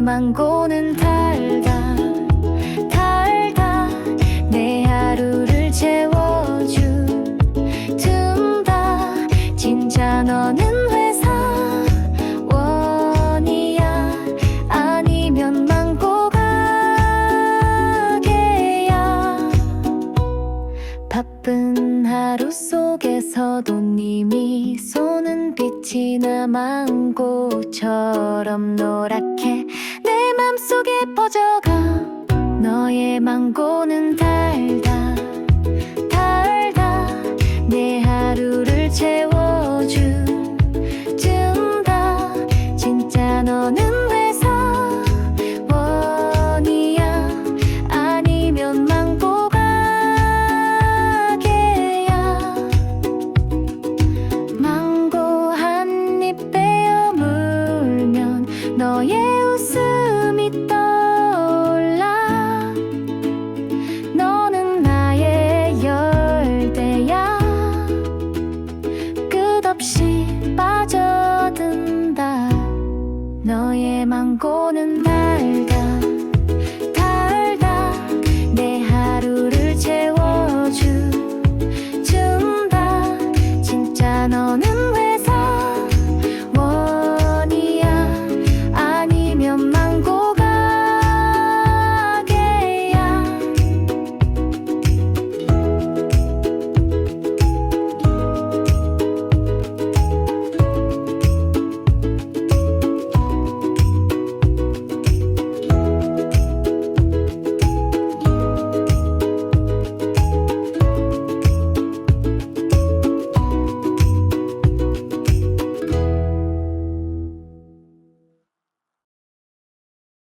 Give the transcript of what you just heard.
망고는 달다 달다. 내 하루를 채워준다. 진짜 너는 회사원이야 아니면 망고 가게야. 바쁜 하루 속에서도 님이 쏘는 빛이 나 망고처럼 노랗게 퍼져가. 너의 망고는 달다 달다. 내 하루를 채워준다. 진짜 너는 회사원이야? 아니면 망고 가게야? 망고 한입 베어 물면 너의 없이 빠져든다. 너의 망고는 달다